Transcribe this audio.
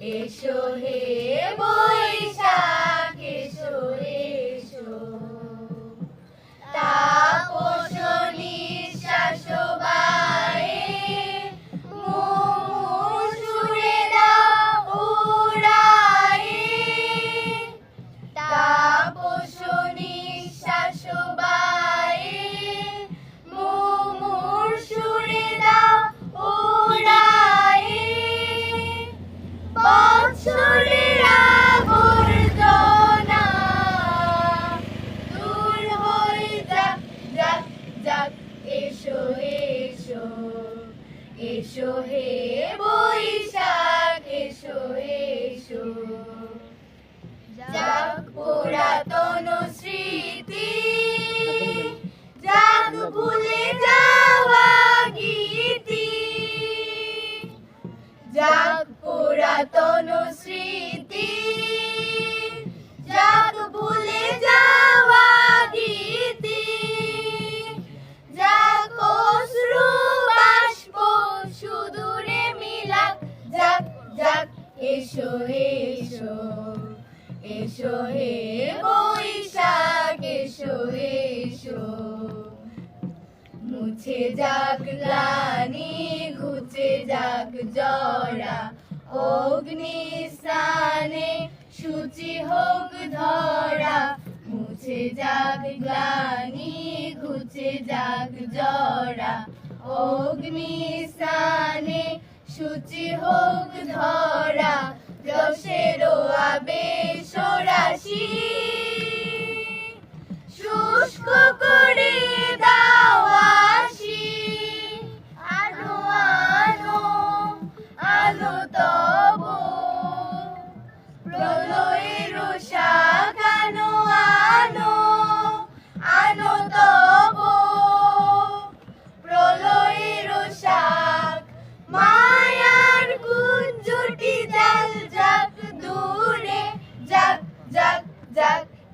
এসো হে বৈশাখ এসো এসো এসো এসো এসো হে বৈশাখ, এসো এসো। যাক পুরাতন স্মৃতি, যাক ভুলে যাওয়া গীতি, যাক পুরাতন স্মৃতি এসো এসো এসো হে বৈশাখ, এসো এসো। মুছে যাক গ্লানি, ঘুচে যাক জরা, অগ্নি স্থানে সূচি হোক ধরা। মুছে যাক গ্লানি, ঘুচে যাক জরা, অগ্নি স্থানে সূচি হোক ধরা। Baby.